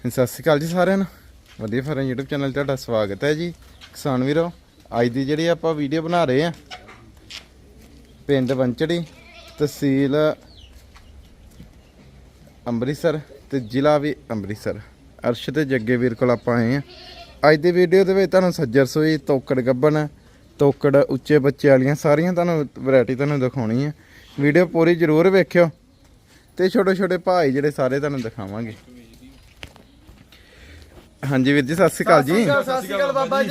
ਸਤਿ ਸ਼੍ਰੀ ਅਕਾਲ ਜੀ ਸਾਰਿਆਂ ਨੂੰ। ਵਧੀਆ ਫਰਨ YouTube ਚੈਨਲ 'ਤੇ ਤੁਹਾਡਾ ਸਵਾਗਤ ਹੈ ਜੀ। ਕਿਸਾਨ ਵੀਰੋ, ਅੱਜ ਦੀ ਜਿਹੜੀ ਆਪਾਂ ਵੀਡੀਓ ਬਣਾ ਰਹੇ ਆ ਪਿੰਡ ਵੰਚੜੀ ਤਹਿਸੀਲ ਅੰਮ੍ਰਿਤਸਰ ਤੇ ਜ਼ਿਲ੍ਹਾ ਵੀ ਅੰਮ੍ਰਿਤਸਰ। ਅਰਸ਼ ਤੇ ਜੱਗੇ ਵੀਰ ਕੋਲ ਆਪਾਂ ਆਏ ਆ ਅੱਜ ਦੀ ਵੀਡੀਓ ਦੇ ਵਿੱਚ ਤੁਹਾਨੂੰ ਸੱਜਰ ਸੋਈ, ਤੋਕੜ ਗੱਬਣ ਤੋਕੜ ਉੱਚੇ ਬੱਚੇ ਵਾਲੀਆਂ ਸਾਰੀਆਂ ਤੁਹਾਨੂੰ ਵੈਰਾਈਟੀ ਤੁਹਾਨੂੰ ਦਿਖਾਉਣੀ ਆ ਵੀਡੀਓ ਪੂਰੀ ਜ਼ਰੂਰ ਵੇਖਿਓ ਤੇ ਛੋਟੇ ਛੋਟੇ ਭਾਈ ਜਿਹੜੇ ਸਾਰੇ ਤੁਹਾਨੂੰ ਦਿਖਾਵਾਂਗੇ। ਹਾਂਜੀ ਵੀਰ ਜੀ ਸਤਿ ਸ਼੍ਰੀ ਅਕਾਲ ਜੀ। ਸਤਿ ਸ਼੍ਰੀ ਅਕਾਲ ਬਾਬਾ ਜੀ।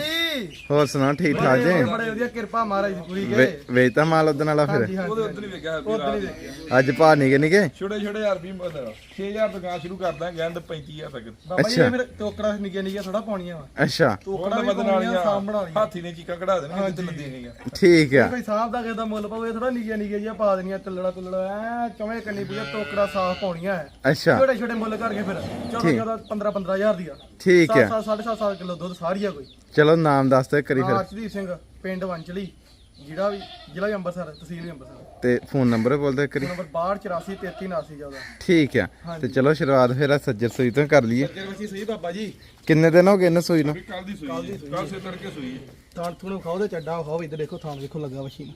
ਹੋਰ ਸੁਣਾ ਠੀਕ ਠਾਕ ਜੀ? ਬੜੇ ਵਧੀਆ ਕਿਰਪਾ ਮਹਾਰਾਜ ਦੀ ਪੂਰੀ ਵੇ- ਵੇਚਤਾ ਮਾਲ ਉਦਣ ਵਾਲਾ ਫਿਰ। ਉਹਦੇ ਉਧਰ ਹੀ ਵੇਖਿਆ ਹੈਪੀ ਰਾਤ ਨੂੰ। ਅੱਜ ਭਾ ਨਿਕੇ ਨਿਕੇ ਛੋਟੇ ਛੋਟੇ ਹਜ਼ਾਰ ਵੀ ਮਤਲਬ 6000 ਤੋਂ ਗਾਂ ਸ਼ੁਰੂ ਕਰਦਾ ਗੈਂਦ 35000 ਤੱਕ। ਬਾਬਾ ਜੀ ਅੱਛਾ। ਇਹ ਫਿਰ ਟੋਕਰਾ ਨਿੱਕੇ ਨਿੱਕੇ ਥੋੜਾ ਪਾਉਣੀਆਂ ਵਾ। ਅੱਛਾ। ਟੋਕਰਾ ਉਹਨਾਂ ਵੀ ਵਾਲੀਆਂ ਲਈਆਂ ਹਾਥੀ ਨੇ ਚੀਕਾਂ ਕਢਾ ਦੇਣੀਆਂ ਤੇ ਲੱਦੀਆਂ ਨਹੀਂਆਂ ਠੀਕ ਆ। ਕੋਈ ਸਾਂਭ ਦਾ ਕਿਸੇ ਦਾ ਮੁੱਲ ਪਵੇ ਥੋੜਾ ਨਿੱਕੇ ਨਿੱਕੇ ਜਿਹਾ ਪਾ ਦੇਣੀਆਂ ਟੱਲੜਾ ਟੁੱਲੜਾ ਐ ਚਵੇਂ ਕੰਨੀ ਪੂਜਾ ਟੋਕਰਾ ਸਾਫ਼ ਪਾਉਣੀਆਂ ਐ। ਅੱਛਾ। ਛੋਟੇ ਛੋਟੇ ਮੁੱਲ ਕਰਕੇ ਫਿਰ। ਚਲੋ ਚਲੋ 15 15000 ਦੀਆਂ ਠੀਕ ਆ। 7 7 7 ਕਿਲੋ ਦੁੱਧ ਸਾਰੀ ਆ ਕੋਈ। ਚਲੋ ਨਾਮ ਦੱਸ ਦੇ ਕਰੀ ਫਿਰ। ਆਰਸ਼ਦੀਪ ਸਿੰਘ ਪਿੰਡ ਵੰਚਲੀ ਜਿਹੜਾ ਵੀ ਜ਼ਿਲ੍ਹਾ ਵੀ ਅੰਮ੍ਰਿਤਸਰ ਤਹਿਸੀਲ ਵੀ ਅੰਮ੍ਰਿਤਸਰ ਤੇ ਫੋਨ ਨੰਬਰ ਬੋਲਦੇ ਕਰੀ। ਨੰਬਰ 62843379 ਦਾ ਠੀਕ ਆ। ਤੇ ਚਲੋ ਸ਼ੁਰੂਆਤ ਫਿਰ ਆਹ ਸੱਜਰ ਸੂਈ ਤੋਂ ਕਰ ਲਈਏ। ਜੇ ਵਸੀ ਸਹੀ ਬਾਬਾ ਜੀ। ਕਿੰਨੇ ਦਿਨ ਹੋ ਗਏ ਇਹਨੂੰ ਸੂਈ ਨੂੰ? ਕੱਲ ਦੀ ਸੂਈ ਕੱਲ ਸੇ ਤੜਕੇ ਸੂਈ ਥਾਣ ਥੂਣ ਖਾਓ ਤੇ ਚੱਡਾ ਖਾਓ ਇੱਧਰ ਦੇਖੋ ਥਾਣ ਵੇਖੋ ਲੱਗਾ ਵਸ਼ੀ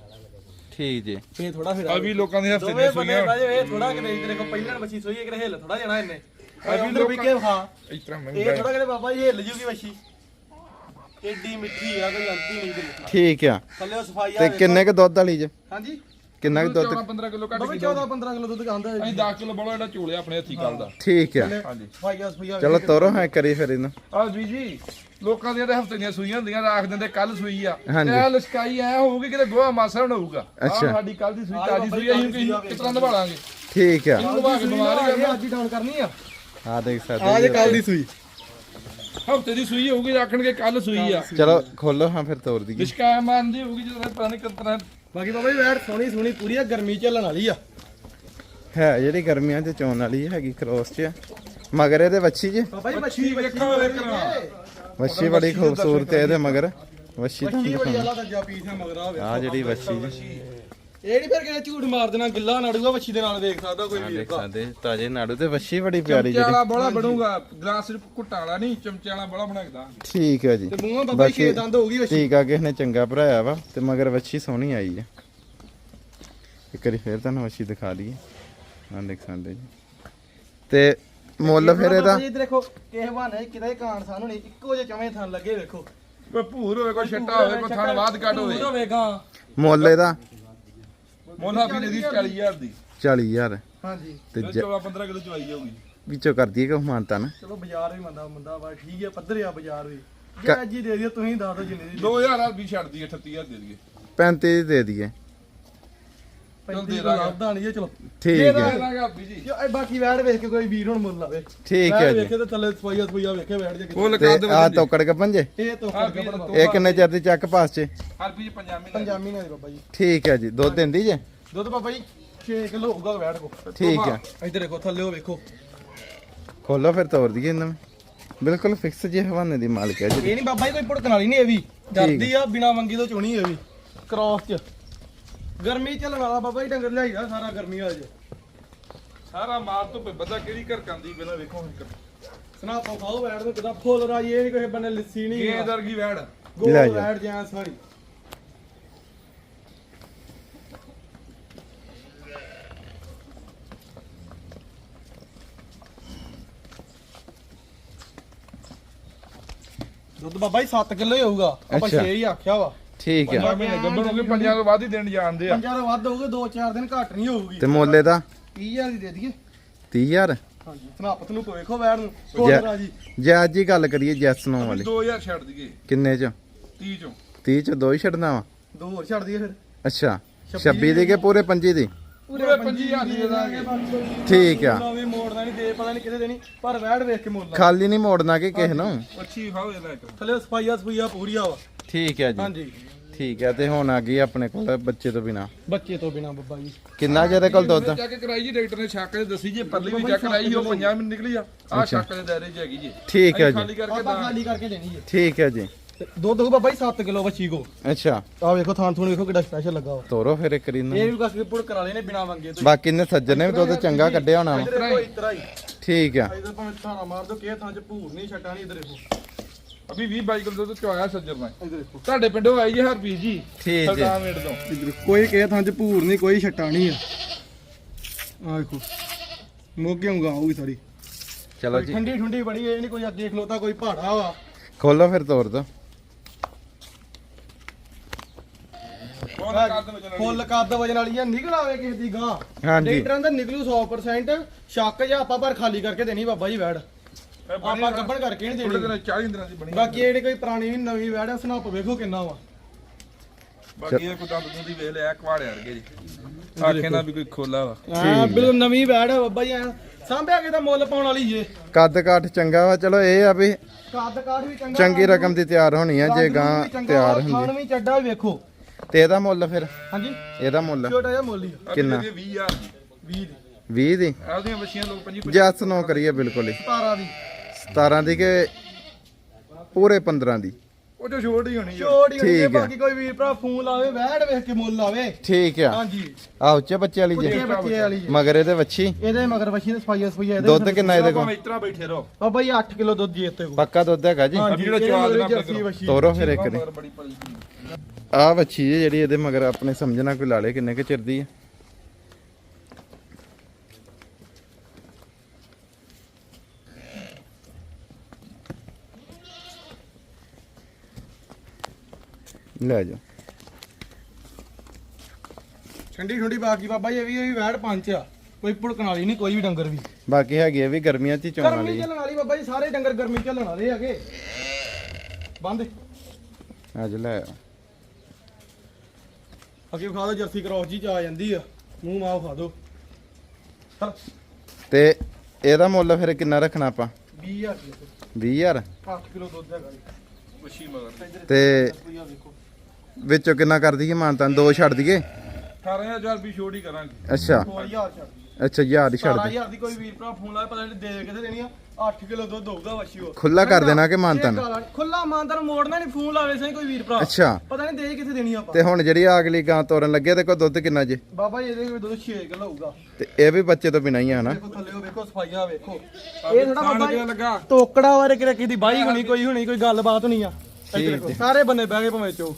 ਠੀਕ ਜੀ। ਫੇਰ ਥੋੜਾ ਫਿਰ ਆ ਵੀ ਲੋਕਾਂ ਦੇ ਦੋਵੇਂ ਦੀਆਂ ਸੂਈਆਂ। ਬਾਜੇ ਇਹ ਥੋੜਾ ਕਿ ਨਹੀਂ ਇੱਧਰ ਦੇਖੋ ਪਹਿਲਾਂ ਵਸ਼ੀ ਸੋਈ ਇੱਕ ਹਿੱਲ ਥੋੜਾ ਜਾਣਾ ਇਹਨੇ। ਅਭੀ ਨੂੰ ਵੀ ਕੇ ਖਾ ਇਸ ਤਰ੍ਹਾਂ ਇਹ ਥੋੜਾ ਕਹਿੰਦੇ ਬਾਬਾ ਜੀ ਹਿੱਲ ਜੂਗੀ ਵਸ਼ੀ। ਏਡੀ ਮਿੱਠੀ ਆ ਕੋਈ ਅੰਤੀ ਨਹੀਂ ਦੇ ਠੀਕ ਆ। ਥੱਲੇ ਉਹ ਸਫ਼ਾਈ ਆ ਤੇ ਕਿੰਨੇ ਕ ਦੁੱਧ ਵਾਲੀ ਜੇ? ਹਾਂਜੀ। ਕਿੰਨਾ ਕ ਦੁੱਧ 14 15 ਕਿਲੋ ਕੱਢ ਬਾਬਾ ਕੇ 14 15 ਕਿਲੋ ਦੁੱਧ ਖਾਂਦਾ ਅਸੀਂ 10 ਕਿਲੋ ਬੋਲਾ ਜਿਹੜਾ ਚੋਲਿਆ ਆਪਣੇ ਹੱਥੀ ਕੱਲ ਦਾ ਠੀਕ ਆ। ਹਾਂਜੀ। ਸਫ਼ਾਈ ਆ ਸਫ਼ਾਈ ਆ ਚਲੋ ਤੋਰੋ ਹਾਂ ਕਰੀ ਫਿਰ ਇਹਨੂੰ। ਆ ਜੀ ਜੀ ਲੋਕਾਂ ਦੀਆਂ ਤੇ ਹਫ਼ਤੇ ਦੀਆਂ ਸੂਈਆਂ ਹੁੰਦੀਆਂ ਰੱਖ ਦਿੰਦੇ ਕੱਲ ਸੂਈ ਆ। ਹਾਂਜੀ। ਇਹ ਲਸ਼ਕਾਈ ਐ ਹੋਊਗੀ ਕਿਤੇ ਗੋਹਾ ਮਾਸਾ ਹੁਣ ਹੋਊਗਾ ਆਹ ਅੱਛਾ। ਸਾਡੀ ਕੱਲ ਦੀ ਸੂਈ ਤਾਜੀ ਸੂਈ ਅਸੀਂ ਕਿ- ਕਿਸ ਤਰ੍ਹਾਂ ਨਿਭਾਲਾਂਗੇ? ਠੀਕ ਆ। ਇਹਨੂੰ ਨਿਭਾ ਕੇ ਬਿਮਾਰ ਹੀ ਕਰਨਾ? ਅੱਜ ਹੀ ਡਾਊਨ ਕਰਨੀ ਆ। ਆ ਦੇਖ ਆ ਸਕਦੇ ਜੇ ਜੀ। ਕੱਲ ਦੀ ਸੂਈ। ਹਫ਼ਤੇ ਦੀ ਸੂਈ ਹੋਊਗੀ ਆਖਣਗੇ ਕੱਲ ਸੂਈ ਆ। ਚਲੋ ਖੋਲੋ ਹਾਂ ਫਿਰ ਤੋਰ ਦਈਏ। ਲਿਸ਼ਕਾ ਮੰਨਦੀ ਹੋਊਗੀ ਜਦੋਂ ਪਤਾ ਨਹੀਂ ਕਿਤਨਾ ਬਾਕੀ ਬਾਬਾ ਜੀ ਵੈਟ ਸੋਹਣੀ ਸੋਹਣੀ ਪੂਰੀ ਆ ਗਰਮੀ ਝੱਲਣ ਵਾਲੀ ਆ। ਹੈ ਜਿਹੜੀ ਗਰਮੀਆਂ 'ਚ ਚੋਣ ਵਾਲੀ ਹੈਗੀ ਕ੍ਰੋਸ 'ਚ। ਮਗਰ ਇਹਦੇ ਵੱਛੀ ਜੇ? ਬਾਬਾ ਜੀ ਮੱਛੀ ਵੇਖੋ ਵੇਖਣਾ। ਵੱਛੀ ਬੜੀ ਖੂਬਸੂਰਤ ਹੈ ਇਹਦੇ ਮਗਰ। ਵੱਛੀ ਬੜੀ ਪੀਸ ਮਗਰ ਵੇ ਆ ਜਿਹੜੀ ਵੱਛੀ। ਜੀ। ਇਹ ਨਹੀਂ ਫਿਰ ਕਿਤੇ ਝੂਠ ਮਾਰ ਦੇਣਾ ਗਿੱਲਾ ਨਾੜੂਗਾ ਮੱਛੀ ਦੇ ਨਾਲ ਦੇਖ ਸਕਦਾ ਕੋਈ ਵੀਰ ਦੇਖ ਭਰਾ। ਸਕਦੇ ਤਾਜੇ ਨਾੜੂ ਤੇ ਵੱਛੀ ਬੜੀ ਪਿਆਰੀ ਚਮਚੇ ਵਾਲਾ ਜਿਹੜੀ ਬੋਲਾ ਬਣੂਗਾ ਗਲਾਸ ਚ ਘੁੱਟਾਂ ਵਾਲਾ ਨਹੀਂ ਚਮਚੇ ਵਾਲਾ ਬੋਲਾ ਬਣਾਇਦਾ ਠੀਕ ਹੈ ਜੀ। ਤੇ ਮੂੰਹੋਂ ਬਾਬਾ ਛੇ ਦੰਦ ਹੋਊਗੀ ਮੱਛੀ ਠੀਕ ਆ ਕਿਸ ਨੇ ਚੰਗਾ ਭਰਾਇਆ ਵਾ ਤੇ ਮਗਰ ਵੱਛੀ ਸੋਹਣੀ ਆਈ ਹੈ ਇੱਕ ਵਾਰੀ ਫੇਰ ਤੁਹਾਨੂੰ ਵੱਛੀ ਦਿਖਾ ਦਈਏ। ਆ ਦੇਖ ਸਕਦੇ ਜੀ। ਤੇ ਮੁੱਲ ਫਿਰ ਇਹਦਾ? ਜੀ ਦੇਖੋ ਕਿਸੇ ਬਹਾਨੇ ਕਿਤੇ ਕਾਣ ਸਾਨੂੰ ਨਹੀਂ ਇੱਕੋ ਜਿਹੇ ਚਵੇਂ ਥਣ ਲੱਗੇ ਵੇਖੋ। ਕੋਈ ਭੂਰ ਹੋਵੇ ਕੋਈ ਛੱਟਾ ਹੋਵੇ ਕੋਈ ਥਣ ਬਾਦ ਕੱਢ ਹੋਵੇ। ਵੇਖਾਂ ਮੁੱਲ ਇਹਦਾ? ਮੋਨਾ ਵੀ ਦੀ 40000 ਦੀ। 40000 ਹਾਂਜੀ। ਤੇ ਤੇ ਜ- 14 15 ਕਿਲੋ ਚਵਾਈ ਜਾਊਗੀ। ਵਿੱਚੋਂ ਕਰ ਦਈਏ ਕਿ ਮਾਨਤਾ ਨਾ? ਚਲੋ ਬਾਜ਼ਾਰ ਵੀ ਮੰਦਾ ਮੰਦਾ ਵਾ ਠੀਕ ਹੈ ਪੱਧਰ ਆ ਬਾਜ਼ਾਰ ਵੀ। ਜੇ ਅੱਜ ਹੀ ਦੇ ਦਿਓ ਤੁਸੀਂ ਦੱਸ ਦਿਓ ਜਿੰਨੇ ਦੀ 2000 ਵੀ ਛੱਡ ਦਈਏ 38000 ਦੇ ਦਈਏ। 35 ਦੀ ਦੇ ਦਈਏ। ਦਾ ਲਾਭਦਾ ਨਹੀਂ ਚਲੋ। ਠੀਕ ਦੇ ਹੈ। ਦਾਂਗੇ। ਦੇ ਦਾਂਗੇ ਆਪੀ ਜੀ। ਜੋ ਇਹ ਬਾਕੀ ਵੈੜ ਵੇਖ ਕੇ ਕੋਈ ਵੀਰ ਹੁਣ ਮੁੱਲ ਲਾਵੇ। ਠੀਕ ਹੈ ਵੈੜ ਜੀ। ਵੇਖੇ ਤੇ ਥੱਲੇ ਸਪਾਈਆ ਸਪਾਈਆ ਵੇਖੇ ਵੈੜ ਜੇ ਉਹ ਤੇ ਲਗਾ ਦੇ ਆ ਤੋਕੜ ਕੱਪਨ ਜੇ ਇਹ ਤੋਂ ਹਾਂ, ਫ਼ਰਕ ਵੀਰ ਪੜਾ ਤੋਂ। ਇਹ ਕਿੰਨੇ ਚਿਰ ਦੀ ਚੱਕ ਪਾਸ ਚ? ਹਰਪੀ ਜੀ ਪੰਜਾਬੀ ਦਾ। ਪੰਜਾਬੀ ਨੇ ਬਾਬਾ ਜੀ। ਠੀਕ ਹੈ ਜੀ ਦੁੱਧ ਦਿੰਦੀ ਜੇ? ਦੁੱਧ ਬਾਬਾ ਜੀ 6 ਕਿਲੋ ਹੋਊਗਾ ਵੈੜ ਕੋ। ਠੀਕ ਹੈ। ਇੱਧਰ ਦੇਖੋ ਥੱਲੇ ਉਹ ਵੇਖੋ। ਖੋਲੋ ਫਿਰ ਤੋਰ ਦਈਏ ਇਹਨਾਂ ਨੂੰ। ਬਿਲਕੁਲ ਫਿਕਸ ਜੇ ਹਵਾਨੇ ਦੀ ਮਾਲਕ ਹੈ ਜੀ। ਇਹ ਨਹੀਂ ਬਾਬਾ ਜੀ ਕੋਈ ਭੁੜਕਣ ਵਾਲੀ ਨਹੀਂ ਇਹ ਵੀ। ਡਰਦੀ ਆ ਬਿਨਾ ਮੰਗੀ ਤੋਂ ਚੋਣੀ ਇਹ ਵੀ। ਕ੍ਰਾਸ ਚ। ਗਰਮੀ ਚੱਲਣ ਵਾਲਾ ਬਾਬਾ ਜੀ ਡੰਗਰ ਲਿਆਈਦਾ ਸਾਰਾ ਗਰਮੀ ਵਾਲਾ ਜੇ ਸਾਰਾ ਮਾਰ ਤੋਂ ਬੰਦਾ ਕਿਹੜੀ ਘਰ ਕੰਦੀ ਪਹਿਲਾਂ ਵੇਖੋ ਹੁਣ ਸਨਾਪਾ ਖਾਓ ਵੈੜ ਨੂੰ ਕਿਦਾਂ ਫੁੱਲ ਰਾਜੀ ਇਹ ਨਹੀਂ ਕੋਈ ਬੰਨੇ ਲੱਸੀ ਨਹੀਂ ਗੇਂਦ ਵਰਗੀ ਵੈੜ। ਗੋਲ ਲੈ ਜਾ। ਵੈੜ ਜਾਂ ਸਾਰੀ। ਦੁੱਧ ਬਾਬਾ ਜੀ 7 ਕਿਲੋ ਹੀ ਹੋਊਗਾ। ਆਪਾਂ ਅੱਛਾ। 6 ਹੀ ਆਖਿਆ ਵਾ। ਠੀਕ ਮਹੀਨੇ ਗੱਭਣ ਹੋ ਗਏ ਪੰਜਾਂ ਤੋਂ ਵੱਧ ਹੀ ਦਿਨ ਜਾਣਦੇ ਆ। ਪੰਜਾਂ ਤੋਂ ਵੱਧ ਹੋਊਗੇ 2-4 ਦਿਨ ਘੱਟ ਨਹੀਂ ਹੋਊਗੀ। ਤੇ ਮੁੱਲ ਇਹਦਾ? 30000 ਦੀ ਦੇ ਦਈਏ। 30000 ਹਾਂਜੀ ਸਨਾਪਤ ਨੂੰ ਵੇਖੋ ਵੈੜ ਨੂੰ। ਫੁੱਲ ਰਾਜੀ। ਜੇ ਅੱਜ ਹੀ ਗੱਲ ਕਰੀਏ ਜੈਸ ਨੋ ਵਾਲੀ। 2000 ਛੱਡ ਦਈਏ। ਕਿੰਨੇ ਚ? 30 ਚੋਂ। 30 ਚ ਦੋ ਹੀ ਛੱਡਣਾ ਵਾ? ਦੋ ਹੋਰ ਛੱਡ ਦਈਏ ਫਿਰ। ਅੱਛਾ। 26 ਦੀ ਕਿ ਪੂਰੇ 25 ਦੀ? ਪੂਰੇ 25000 ਦੀ ਦੇ ਦਾਂਗੇ। ਠੀਕ ਆ। ਨਵੇਂ ਮੋੜਨਾ ਨਹੀਂ ਦੇ ਪਤਾ ਨਹੀਂ ਕਿਤੇ ਦੇਣੀ ਪਰ ਵੈੜ ਵੇਖ ਕੇ ਮੁੱਲ ਆ। ਖਾਲੀ ਨਹੀਂ ਮੋੜਨਾ ਕਿ ਕਿਸੇ ਨੂੰ? ਅੱਛੀ ਖਾਓ ਇਹਦਾ ਇੱਕ। ਥੱਲੇ ਸਫਾਈਆ ਸਫਾਈਆ ਪੂਰੀ ਆ ਵਾ। ਠੀਕ ਹੈ ਜੀ। ਹਾਂਜੀ। ਠੀਕ ਹੈ ਤੇ ਹੁਣ ਆ ਗਈ ਆਪਣੇ ਕੋਲ ਬੱਚੇ ਤੋਂ ਬਿਨਾ। ਬੱਚੇ ਤੋਂ ਬਿਨਾ ਬੱਬਾ ਜੀ। ਕਿੰਨਾ ਜਿਹਦੇ ਕੋਲ ਦੁੱਧ? ਚੈੱਕ ਕਰਾਈ ਜੀ ਡਾਕਟਰ ਨੇ ਛੱਕ ਦੇ ਦੱਸੀ ਜੇ ਪਰਲੀ ਵੀ ਚੈੱਕ ਕਰਾਈ ਸੀ ਉਹ 50 ਮਿੰਟ ਨਿਕਲੀ ਆ। ਆ ਛੱਕ ਦੇ ਦਾਇਰੇ 'ਚ ਹੈਗੀ ਜੀ। ਠੀਕ ਹੈ ਜੀ। ਖਾਲੀ ਕਰਕੇ ਆਪਾਂ ਖਾਲੀ ਕਰਕੇ ਦੇਣੀ ਹੈ ਠੀਕ ਹੈ ਜੀ। ਤੇ ਦੁੱਧ ਹੋ ਬੱਬਾ ਜੀ 7 ਕਿਲੋ ਬੱਚੀ ਕੋ। ਅੱਛਾ। ਆ ਵੇਖੋ ਥਾਂ ਥੂਣ ਵੇਖੋ ਕਿੱਡਾ ਸਪੈਸ਼ਲ ਲੱਗਾ ਵਾ। ਤੋਰੋ ਫਿਰ ਇੱਕ ਰੀ ਨੂੰ ਇਹ ਵੀ ਕਸ ਪੁੜ ਕਰਾ ਲਏ ਨੇ ਬਿਨਾ ਮੰਗੇ ਤੋਂ ਬਾਕੀ ਨੇ ਸੱਜਣ ਨੇ ਵੀ ਦੁੱਧ ਚੰਗਾ ਕੱਢਿਆ ਹੋਣਾ ਵਾ। ਇੱਧਰ ਦੇਖੋ ਇਤਰਾ ਹੀ। ਠੀਕ ਆ ਇਧਰ ਭਾਵੇਂ ਧਾਰਾ ਮਾਰ ਦੋ ਕਿਹ ਥਾਂ ਚ ਭੂਰ ਨਹੀਂ ਛੱਟਾ ਨਹੀਂ ਇਧਰ ਦੇਖੋ। ਅਭੀ 20 22 ਕਿਲੋ ਦੁੱਧ ਚਵਾਇਆ ਸੱਜਰ ਨੇ ਇਧਰ ਦੇਖੋ। ਤੁਹਾਡੇ ਪਿੰਡੋਂ ਆਈ ਜੀ ਹਰਪ੍ਰੀਤ ਜੀ ਠੀਕ ਜੀ ਸਰਦਾਰ ਮੇੜ ਤੋਂ। ਇਧਰ ਕੋਈ ਕਿਹ ਥਾਂ ਚ ਭੂਰ ਨਹੀਂ ਕੋਈ ਛੱਟਾ ਨਹੀਂ ਆ ਆ ਦੇਖੋ ਮੋਗੇ ਉਂਗਾ ਆਊਗੀ ਸਾਰੀ। ਚਲੋ ਜੀ। ਠੰਡੀ ਠੰਡੀ ਬੜੀ ਇਹ ਨਹੀਂ ਕੋਈ ਅੱਗੇ ਖਲੋਤਾ ਕੋਈ ਪਹਾੜਾ ਵਾ। ਖੋਲੋ ਫਿਰ ਤੋਰ ਦੋ। ਫੁੱਲ ਕੱਦ ਵਜਨ ਵਾਲੀ। ਆ ਨਿਕਲ ਆਵੇ ਕਿਸੇ ਦੀ ਗਾਂ। ਹਾਂਜੀ। ਲੀਟਰਾਂ ਦਾ ਨਿਕਲੂ 100% ਸ਼ੱਕ ਜਾਂ ਆਪਾਂ ਪਰ ਖਾਲੀ ਕਰਕੇ ਦੇਣੀ ਬਾਬਾ ਜੀ ਬਣੀ ਆਪਾਂ ਗੱਬਣ ਕਰਕੇ ਨਹੀਂ ਥੋੜੇ ਦੇਣੀ। ਦਿਨ 40 ਦਿਨਾਂ ਦੀ ਬਣੀ ਬਾਕੀ ਜਿਹੜੀ ਕੋਈ ਪੁਰਾਣੀ ਨਹੀਂ ਨਵੀਂ ਵੈੜ ਆ ਸਨਾਪ ਵੇਖੋ ਕਿੰਨਾ ਵਾ? ਬਾਕੀ ਇਹ ਕੋਈ ਦੰਦ ਦੁੰਦ ਦੀ ਵੇਖ ਲਿਆ ਕਵਾੜੇ ਅਰਗੇ ਜੀ। ਆਖੇ ਨਾ ਵੀ ਕੋਈ ਖੋਲਾ ਵਾ। ਹਾਂ ਬਿਲਕੁਲ ਨਵੀਂ ਵੈੜ ਆ ਬਾਬਾ ਜੀ ਐਂ ਸਾਂਭਿਆ ਕੇ ਤਾਂ ਮੁੱਲ ਪਾਉਣ ਵਾਲੀ ਜੇ? ਕੱਦ ਕਾਠ ਚੰਗਾ ਵਾ ਚਲੋ ਇਹ ਆ ਵੀ ਕੱਦ ਕਾਠ ਵੀ ਚੰਗਾ ਚੰਗੀ ਰਕਮ ਦੀ ਤਿਆਰ ਹੋਣੀ ਆ ਜੇ ਗਾਂ ਤਿਆਰ ਹੁੰਦੀ। ਖਾਣ ਵੀ ਚੱਡਾ ਵੀ ਵੇਖੋ। ਤੇ ਇਹਦਾ ਮੁੱਲ ਫਿਰ? ਹਾਂਜੀ? ਇਹਦਾ ਮੁੱਲ? ਛੋਟਾ ਜਿਹਾ ਮੁੱਲ ਹੀ ਆ, ਕਿੰਨਾ? 20000 20 ਦੀ। 20 ਦੀ? ਲੋਕ 25 ਜੱਸ ਨੋ ਕਰੀਏ ਬਿਲਕੁਲ ਹੀ। 17 ਦੀ। 17 ਦੀ ਕਿ ਪੂਰੇ 15 ਦੀ? ਉਹ ਜੋ ਛੋਟ ਹੀ ਹੋਣੀ ਆ। ਛੋਟ ਹੀ ਹੋਣੀ ਠੀਕ ਆ। ਬਾਕੀ ਕੋਈ ਵੀਰ ਭਰਾ ਫੋਨ ਲਾਵੇ ਵੈੜ ਵੇਖ ਕੇ ਮੁੱਲ ਲਾਵੇ। ਠੀਕ ਆ। ਹਾਂਜੀ। ਆ ਉੱਚੇ ਬੱਚੇ ਵਾਲੀ ਕੁੱਤੇ ਜੇ ਬੱਚੇ ਵਾਲੀ ਜੀ। ਮਗਰ ਇਹਦੇ ਵੱਛੀ? ਇਹਦੇ ਮਗਰ ਵਸ਼ੀ ਦੇ ਸਫਾਈਆ ਸਫਾਈਆ ਇਹਦੇ ਦੁੱਧ ਕਿੰਨਾ ਇਹਦੇ ਕੋਲ? ਇਤਰਾ ਬੈਠੇ ਰਹੋ। ਬਾਬਾ ਜੀ 8 ਕਿਲੋ ਦੁੱਧ ਜੀ ਇੱਥੇ ਕੋਲ। ਪੱਕਾ ਦੁੱਧ ਹੈਗਾ ਜੀ? ਹਾਂਜੀ ਜਿਹੜਾ ਜਰਸੀ ਆਪਣੇ ਵਸ਼ੀ ਤੋਰੋ ਫਿਰ ਇੱਕ ਦੀ। ਮਗਰ ਬੜੀ ਪਲੀ ਆ ਵੱਛੀ ਜੇ ਜਿਹੜੀ ਇਹਦੇ ਮਗਰ ਆਪਣੇ ਸਮਝਣਾ ਕੋਈ ਲਾਲੇ ਕਿੰਨੇ ਕੁ ਚਿਰ ਦੀ ਆ ਲੈ ਜਾ। ਠੰਡੀ ਠੰਡੀ ਬਾਕੀ ਬਾਬਾ ਜੀ ਇਹ ਵੀ ਇਹ ਵੀ ਵੈੜ ਪੰਜ ਆ। ਕੋਈ ਭੁੜਕਣ ਵਾਲੀ ਨਹੀਂ ਕੋਈ ਵੀ ਡੰਗਰ ਵੀ। ਬਾਕੀ ਹੈਗੀ ਆ ਵੀ ਗਰਮੀਆਂ 'ਚ ਹੀ ਚੋਣ ਗਰਮੀ ਵਾਲੀ। ਚੱਲਣ ਵਾਲੀ ਬਾਬਾ ਜੀ ਸਾਰੇ ਡੰਗਰ ਗਰਮੀ ਚੱਲਣ ਵਾਲੇ ਹੈਗੇ। ਬੰਦ। ਅੱਜ ਲੈ ਆ। ਅੱਗੇ ਖਾ ਦੋ ਜਰਸੀ ਕ੍ਰੋਸ ਜੀ ਚ ਆ ਜਾਂਦੀ ਆ। ਮੂੰਹ ਮਾਹ ਖਾ ਦੋ ਚਲ ਤੇ ਇਹਦਾ ਮੁੱਲ ਫਿਰ ਕਿੰਨਾ ਰੱਖਣਾ ਆਪਾਂ? 20000 ਕਿਲੋ 20000 8 ਕਿਲੋ ਦੁੱਧ ਹੈਗਾ ਜੀ। ਮਗਰ। ਤੇ ਵਿੱਚੋਂ ਕਿੰਨਾ ਕਰ ਦਈਏ ਮਾਨਤਾਂ ਦੋ ਛੱਡ ਦਈਏ? 18000 ਵੀ ਛੋਟ ਹੀ ਕਰਾਂਗੇ। ਅੱਛਾ। 2000 ਛੱਡ ਅੱਛਾ ਯਾਰ ਹੀ ਛੱਡ ਦੇ। 17000 ਦੀ ਕੋਈ ਵੀਰ ਭਰਾ ਫੋਨ ਲਾਏ ਪਤਾ ਨਹੀਂ ਦੇ ਕਿਤੇ ਦੇਣੀ ਆ। 8 ਕਿਲੋ ਦੁੱਧ ਹੋਊਗਾ ਵਸ਼ੀ ਉਹ। ਖੁੱਲਾ ਕਰ ਦੇਣਾ ਕਿ ਮਾਨਤਾਨ ਖੁੱਲਾ ਮਾਨਤਨ ਮੋੜਨਾ ਨਹੀਂ ਫੋਨ ਲਾਵੇ ਸਹੀ ਕੋਈ ਵੀਰ ਭਰਾ। ਅੱਛਾ। ਪਤਾ ਨਹੀਂ ਦੇ ਕਿੱਥੇ ਦੇਣੀ ਆਪਾਂ। ਤੇ ਹੁਣ ਜਿਹੜੀ ਆ ਅਗਲੀ ਗਾਂ ਤੋਰਨ ਲੱਗੇ ਤੇ ਕੋ ਦੁੱਧ ਕਿੰਨਾ ਜੇ? ਬਾਬਾ ਜੀ ਇਹਦੇ ਕੋਈ ਦੁੱਧ 6 ਕਿਲੋ ਹੋਊਗਾ। ਤੇ ਇਹ ਵੀ ਬੱਚੇ ਤੋਂ ਬਿਨਾਂ ਹੀ ਆ ਨਾ ਦੇਖੋ ਥੱਲੇ ਵੇਖੋ ਸਫਾਈਆਂ ਵੇਖੋ। ਇਹ ਥੋੜਾ ਬਾਬਾ ਤੋਕੜਾ ਵਾਰੇ ਕਿਤੇ ਕਿਦੀ ਬਾਈ ਹੋਣੀ ਕੋਈ ਹੋਣੀ ਕੋਈ ਗੱਲਬਾਤ ਨਹੀਂ ਆ। ਸਾਰੇ ਬੰਨੇ ਬਹਿ ਗਏ ਭਵੇਂ ਚੋ।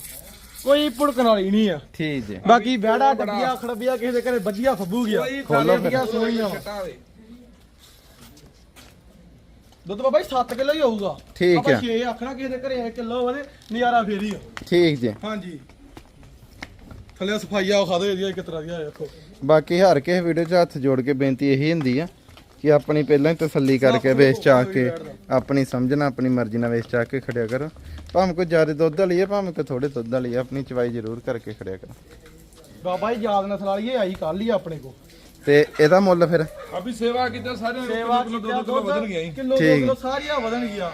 ਕੋਈ ਪੁੜਕਣ ਵਾਲੀ ਨਹੀਂ ਆ। ਠੀਕ ਜੀ। ਬਾਕੀ ਵਿਹੜਾ ਡੱਬੀਆਂ ਖੜਬੀਆਂ ਕਿਸੇ ਦੇ ਘਰੇ ਵਧੀਆ ਫੱਬੂ ਗਿਆ। ਖੋਲੋ ਫਿਰ। ਵੇ ਦੁੱਧ ਬਾਬਾ ਜੀ 7 ਕਿਲੋ ਹੀ ਹੋਊਗਾ। ਠੀਕ ਆ। 6 ਆਖਣਾ ਕਿਸੇ ਦੇ ਘਰੇ 1 ਕਿਲੋ ਹੋਵੇ ਤੇ ਨਜ਼ਾਰਾ ਫੇਰੀ ਆ। ਠੀਕ ਜੀ। ਹਾਂਜੀ। ਥੱਲੇ ਸਫਾਈਆ ਖਾ ਦੋ ਇਹਦੀ ਇੱਕ ਤਰ੍ਹਾਂ ਦੀ ਆ ਵੇਖੋ ਬਾਕੀ ਹਰ ਕਿਸੇ ਵੀਡੀਓ 'ਚ ਹੱਥ ਜੋੜ ਕੇ ਬੇਨਤੀ ਇਹੀ ਹੁੰਦੀ ਆ ਕਿ ਆਪਣੀ ਪਹਿਲਾਂ ਹੀ ਤਸੱਲੀ ਕਰਕੇ ਵੇਚ ਚਾ ਕੇ ਆਪਣੀ ਸਮਝਣਾ ਆਪਣੀ ਮਰਜ਼ੀ ਨਾਲ ਵੇਚ ਚਾ ਕੇ ਖੜਿਆ ਕਰੋ। ਭਾਵੇਂ ਕੋਈ ਜ਼ਿਆਦਾ ਦੁੱਧ ਵਾਲੀ ਹੈ ਭਾਵੇਂ ਕੋਈ ਥੋੜੇ ਦੁੱਧ ਵਾਲੀ ਹੈ ਆਪਣੀ ਚਵਾਈ ਜ਼ਰੂਰ ਕਰਕੇ ਖੜਿਆ ਕਰੋ। ਬਾਬਾ ਜੀ ਯਾਦ ਨਸਲ ਵਾਲੀ ਇਹ ਆਈ ਕੱਲ ਹੀ ਆਪਣੇ ਕੋ ਤੇ ਇਹਦਾ ਮੁੱਲ ਫਿਰ? ਅਭੀ ਸੇਵਾ ਕੀਤਾ ਸਾਰਿਆਂ ਨੂੰ ਸੇਵਾ ਕੀਤਾ ਦੋ ਕਿਲੋ ਵਧਣ ਗਿਆ ਜੀ। ਕਿਲੋ ਦੋ। ਕਿਲੋ ਸਾਰੀਆਂ ਵਧਣ ਗਿਆ।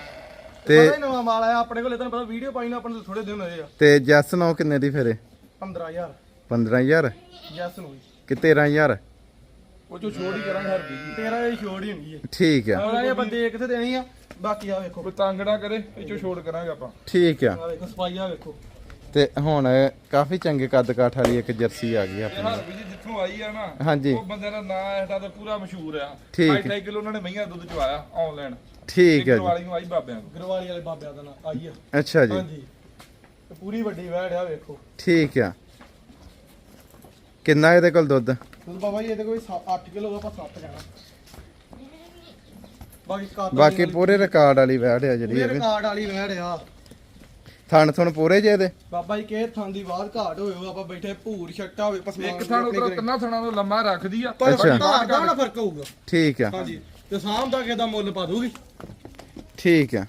ਤੇ- ਤੇ ਨਵਾਂ ਮਾਲ ਆਇਆ ਆਪਣੇ ਕੋਲ ਤੁਹਾਨੂੰ ਪਤਾ ਵੀਡੀਓ ਪਾਈ ਨਾ ਆਪਣੇ ਤੋਂ ਥੋੜੇ ਦਿਨ ਹੋਏ ਆ। ਤੇ ਜੈਸ ਨੋ ਕਿੰਨੇ ਦੀ ਫਿਰ ਇਹ? 15000 15000 ਜੈਸ ਨੂੰ ਕਿ 13000 ਉਹ ਜੋ ਛੋਟ ਹੀ ਕਰਾਂਗੇ ਹਰਪ੍ਰੀਤ ਜੀ ਤੇਰਾ ਇਹ ਛੋੜ ਹੀ ਹੋਣੀ ਹੈ। ਠੀਕ ਆ। ਹੋਰ ਇਹ ਬੰਦੇ ਕਿੱਥੇ ਦੇਣੀ ਆ ਬਾਕੀ ਆ ਵੇਖੋ। ਕੋਈ ਤੰਗ ਨਾ ਕਰੇ ਇਹ ਚੋਂ ਛੋਟ ਕਰਾਂਗੇ ਆਪਾਂ। ਠੀਕ ਆ। ਆ ਵੇਖੋ ਸਫਾਈਆ ਵੇਖੋ। ਤੇ ਹੁਣ ਕਾਫੀ ਚੰਗੇ ਕੱਦ ਕਾਠ ਵਾਲੀ ਇੱਕ ਜਰਸੀ ਆ ਗਈ ਇਹ ਆਪਣੀ। ਹਰਪ੍ਰੀਤ ਜੀ ਜਿੱਥੋਂ ਆਈ ਆ ਨਾ ਹਾਂਜੀ। ਉਹ ਬੰਦੇ ਦਾ ਨਾਂ ਇਹਦਾ ਤਾਂ ਪੂਰਾ ਮਸ਼ਹੂਰ ਆ। ਠੀਕ। 2.5 ਕਿਲੋ ਉਹਨਾਂ ਨੇ ਮਈਆਂ ਦੁੱਧ ਚਵਾਇਆ ਆਨਲਾਈਨ ਠੀਕ ਹੈ ਜੀ। ਵਾਲੀ ਨੂੰ ਆਈ ਬਾਬਿਆਂ ਨੂੰ ਗਰਵਾਲੀ ਵਾਲੇ ਬਾਬਿਆਂ ਦਾ ਨਾਂ ਆਈ ਆ। ਅੱਛਾ ਜੀ। ਹਾਂਜੀ। ਤੇ ਪੂਰੀ ਵੱਡੀ ਵੈੜ ਆ ਵੇਖੋ। ਠੀਕ ਆ। ਕਿੰਨਾ ਇਹਦੇ ਕੋਲ ਦੁੱਧ? ਹੁਣ ਬਾਬਾ ਜੀ ਇਹਦੇ ਕੋਈ 8 ਕਿਲੋ ਆਪਾਂ 7 ਜਾਣਾ ਬਾਕੀ ਪੂਰੇ ਰਿਕਾਰਡ ਵਾਲੀ ਵੈੜ ਆ ਜਿਹੜੀ ਇਹ ਵੀ। ਰਿਕਾਰਡ ਵਾਲੀ ਵੈੜ ਆ। ਥਣ ਥਣ ਪੂਰੇ ਜੇ ਇਹਦੇ? ਬਾਬਾ ਜੀ ਕਿਹ ਥਾਂ ਦੀ ਬਾਤ ਘਾਟ ਹੋਇਓ ਆਪਾਂ ਬੈਠੇ ਭੂਰ ਛੱਟਾ ਹੋਵੇ ਪਸਮਾਨ ਇੱਕ ਥਾਂ ਉਧਰ ਤਿੰਨਾਂ ਥਾਂ ਨੂੰ ਲੰਮਾ ਰੱਖਦੀ ਆ। ਪਰ ਅੱਛਾ। ਧਾਰ ਦਾ ਨਾ ਫ਼ਰਕ ਹੋਊਗਾ। ਠੀਕ ਆ। ਹਾਂਜੀ। ਤੇ ਸਾਮ ਦਾ ਕਿਸੇ ਦਾ ਮੁੱਲ ਪਾ ਦੂਗੀ ਠੀਕ ਆ।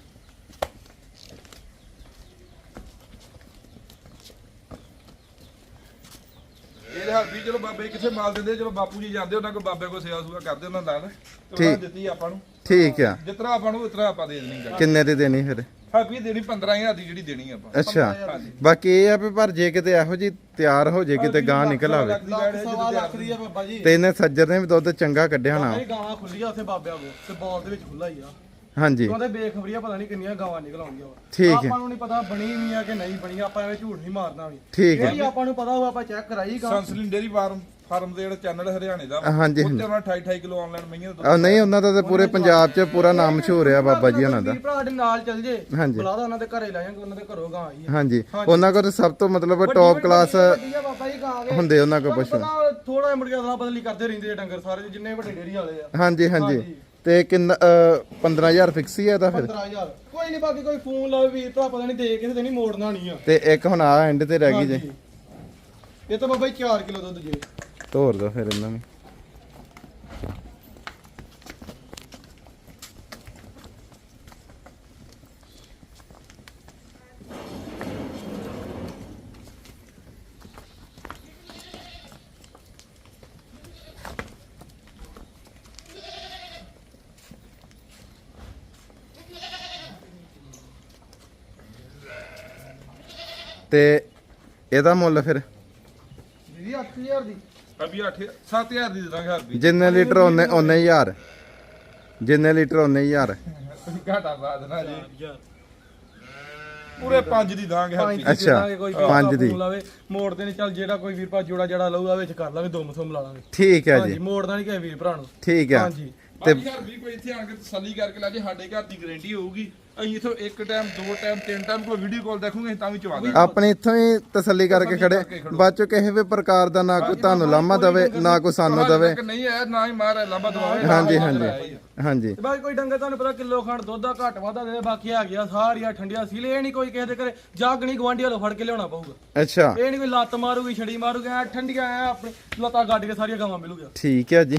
ਇਹ ਹਰਪੀ ਚਲੋ ਬਾਬੇ ਕਿੱਥੇ ਮਾਲ ਦਿੰਦੇ ਚਲੋ ਬਾਪੂ ਜੀ ਜਾਂਦੇ ਉਹਨਾਂ ਕੋਲ ਬਾਬੇ ਕੋਲ ਸੇਵਾ ਸੁਵਾ ਕਰਦੇ ਉਹਨਾਂ ਨਾਲ ਤੇ ਉਹਨਾਂ ਠੀਕ। ਨੇ ਦਿੱਤੀ ਆਪਾਂ ਨੂੰ। ਠੀਕ ਆ। ਜਿਤਨਾ ਆਪਾਂ ਨੂੰ ਉਤਨਾ ਆਪਾਂ ਦੇ ਦੇਣੀ ਗਾ ਕਿੰਨੇ ਦੀ ਦੇਣੀ ਫਿਰ? ਹਰਪੀ ਦੇਣੀ 15000 ਦੀ ਜਿਹੜੀ ਦੇਣੀ ਆਪਾਂ। ਅੱਛਾ। ਬਾਕੀ ਇਹ ਆ ਵੀ ਪਰ ਜੇ ਕਿਤੇ ਇਹੋ ਜੀ ਤਿਆਰ ਹੋ ਜੇ ਕਿਤੇ ਗਾਂ ਨਿਕਲ ਆਵੇ। ਲੱਖ ਸਵਾ ਲੱਖ ਦੀ ਆ। ਬਾਬਾ ਜੀ। ਤੇ ਇਹਨੇ ਸੱਜਰ ਨੇ ਵੀ ਦੁੱਧ ਚੰਗਾ ਕੱਢਿਆ ਹੋਣਾ। ਇਹ ਗਾਵਾਂ ਖੁੱਲੀਆਂ ਉੱਥੇ ਬਾਬਿਆਂ ਕੋਲ। ਤੇ ਬਾਲ ਦੇ ਵਿੱਚ ਖੁੱਲਾ ਹੀ ਆ। ਹਾਂਜੀ। ਉਹਦੇ ਬੇਖਬਰੀਆਂ ਪਤਾ ਨਹੀਂ ਕਿੰਨੀਆਂ ਗਾਵਾਂ ਨਿਕਲ ਆਉਂਦੀਆਂ ਵਾ। ਠੀਕ ਹੈ। ਆਪਾਂ ਨੂੰ ਨਹੀਂ ਪਤਾ ਬਣੀ ਵੀ ਆ ਕਿ ਨਹੀਂ ਬਣੀ ਆਪਾਂ ਐਵੇਂ ਝੂਠ ਨਹੀਂ ਮਾਰਨਾ ਵੀ। ਠੀਕ ਹੈ। ਜਿਹੜੀ ਆਪਾਂ ਨੂੰ ਪਤਾ ਹੋਊ ਆਪਾਂ ਚੈੱਕ ਕਰਾਈ ਗਾਂ। ਸੰਸਲਿਨ ਡੇਰੀ ਫਾਰਮ ਫਾਰਮ ਦੇ ਜਿਹੜਾ ਚੈਨਲ ਹਰਿਆਣੇ ਦਾ ਹਾਂਜੀ, ਉੱਥੇ ਉਹਨਾਂ 28 28 ਕਿਲੋ ਆਨਲਾਈਨ ਮਈਆਂ ਦਾ ਦੁੱਧ ਆ ਨਹੀਂ ਉਹਨਾਂ ਦਾ ਤਾਂ ਪੂਰੇ ਪੰਜਾਬ 'ਚ ਪੂਰਾ ਨਾਮ ਮਸ਼ਹੂਰ ਆ ਬਾਬਾ ਜੀ ਉਹਨਾਂ ਦਾ। ਵੀਰ ਭਰਾ ਸਾਡੇ ਨਾਲ ਚੱਲ ਜੇ। ਹਾਂਜੀ। ਬੁਲਾ ਦਾ ਉਹਨਾਂ ਦੇ ਘਰੇ ਲੈ ਜਾਾਂਗੇ ਉਹਨਾਂ ਦੇ ਘਰੋਂ ਗਾਂ ਆਈ ਆ। ਹਾਂਜੀ। ਉਹਨਾਂ ਕੋਲ ਤਾਂ ਸਭ ਤੋਂ ਮਤਲਬ ਟੌਪ ਕਲਾਸ ਬਾਬਾ ਜੀ ਗਾਂ ਹੁੰਦੇ ਉਹਨਾਂ ਕੋਲ ਪਸ਼ੂ ਥੋੜਾ ਜਿਹਾ ਮੁੜ ਕੇ ਅਦਲਾ ਬਦਲੀ ਕਰਦੇ ਰਹਿੰਦੇ ਆ ਡੰਗਰ ਸਾਰੇ ਜਿੰਨੇ ਵੱਡੇ ਡੇਰੀ ਵਾਲੇ ਆ। ਹਾਂਜੀ। ਹਾਂਜੀ। ਤੇ ਕਿੰਨਾ ਅ, 15000 ਫਿਕਸ ਹੀ ਆ ਇਹਦਾ ਫਿਰ? 15000 ਕੋਈ ਨਹੀਂ ਬਾਕੀ ਕੋਈ ਫੋਨ ਲਾਵੇ ਵੀਰ ਭਰਾ ਪਤਾ ਨਹੀਂ ਦੇ ਕਿਸੇ ਤੇ ਨਹੀਂ ਮੋੜਨਾ ਨਹੀਂ ਆ। ਤੇ ਇੱਕ ਹੁਣ ਆ ਐਂਡ ਤੇ ਰਹਿ ਗਈ ਜੇ। ਹਾਂਜੀ। ਇਹ ਤਾਂ ਬਾਬਾ ਜੀ 4 ਕਿਲੋ ਦੁੱਧ ਜੇ। ਤੋਰ ਦੋ ਫਿਰ ਇਹਨਾਂ ਨੂੰ। ਤੇ ਇਹਦਾ ਮੁੱਲ ਫਿਰ? ਦੀਦੀ 8000 ਦੀ। ਅਭੀ 8 7000 ਦੀ ਦੇ ਦਾਂਗੇ ਹਰ ਵੀ ਜਿੰਨੇ ਲੀਟਰ ਉਹਨੇ ਉਹਨੇ ਹਜ਼ਾਰ। ਜਿੰਨੇ ਲੀਟਰ ਉਹਨੇ ਹਜ਼ਾਰ। ਤੁਸੀਂ ਘਾਟਾ ਪਾ ਦੇਣਾ ਜੀ। ਪੂਰੇ 5 ਦੀ ਦਾਂਗੇ ਹਰ ਦੀ। ਅੱਛਾ, ਪੰਜ ਦੀ। ਲਾਵੇ। ਮੋੜਦੇ ਨਹੀਂ ਚੱਲ ਜਿਹੜਾ ਕੋਈ ਵੀਰ ਭਰਾ ਜੋੜਾ ਜੜਾ ਲਊਗਾ ਵਿੱਚ ਕਰ ਲਾਂਗੇ ਦੋ ਮਸੋਂ ਮਿਲਾ ਲਾਂਗੇ। ਠੀਕ ਹੈ ਹਾਂਜੀ ਜੀ। ਮੋੜਦਾ ਨਹੀਂ ਕਿਸੇ ਵੀਰ ਭਰਾ ਨੂੰ। ਠੀਕ ਹੈ। ਹਾਂਜੀ। ਤੇ ਬਾਕੀ ਹਰ ਵੀ ਕੋਈ ਇੱਥੇ ਆਣ ਕੇ ਤਸੱਲੀ ਕਰਕੇ ਲੈ ਜੇ ਸਾਡੇ ਘਰ ਦੀ ਗਾਰੰਟੀ ਹੋਊਗੀ। ਅਸੀਂ ਇਥੋਂ ਇੱਕ ਟਾਈਮ ਦੋ ਟਾਈਮ ਤਿੰਨ ਟਾਈਮ ਕੋਈ ਵੀਡੀਓ ਕਾਲ ਦੇਖੂਗੇ ਤਾਂ ਵੀ ਚਵਾ ਦਾਂਗੇ ਆਪਣੇ ਇੱਥੋਂ ਹੀ ਤਸੱਲੀ ਕਰਕੇ ਖੜੇ। ਬਾਅਦ ਚੋਂ ਕਿਸੇ ਵੀ ਪ੍ਰਕਾਰ ਦਾ ਨਾ ਕੋਈ ਤੁਹਾਨੂੰ ਲਾਮਾ ਦਵੇ ਨਾ ਕੋਈ ਸਾਨੂੰ ਦਵੇ। ਨਹੀਂ ਆਇਆ ਨਾ ਹੀ ਮਾਰ ਲਾਂਬਾ ਦਵਾਵੇ। ਹਾਂਜੀ ਹਾਂਜੀ ਹਾਂਜੀ। ਬਾਕੀ ਕੋਈ ਡੰਗਰ ਤੁਹਾਨੂੰ ਪਤਾ ਕਿਲੋ ਖੰਡ ਦੁੱਧ ਦਾ ਘੱਟ ਵਾਧਾ ਦੇ ਬਾਕੀ ਆ ਗਿਆ ਸਾਰੀਆਂ ਠੰਡੀਆਂ ਸੀ ਇਹ ਨਹੀਂ ਕੋਈ ਕਿਸੇ ਦੇ ਘਰੇ ਜਾਗਣੀ ਗਵਾਂਢੀ ਵਾਲੋ ਫੜ ਕੇ ਲਿਆਉਣਾ ਪਊਗਾ। ਅੱਛਾ। ਇਹ ਨਹੀਂ ਕੋਈ ਲੱਤ ਮਾਰੂਗੀ ਛੜੀ ਮਾਰੂਗੀ ਐ ਠੰਡੀਆਂ ਐ ਆਪਣੀ ਲੱਤਾਂ ਗੱਡ ਕੇ ਸਾਰੀਆਂ ਗਾਵਾਂ ਮਿਲੂਗੀਆਂ। ਠੀਕ ਹੈ ਜੀ।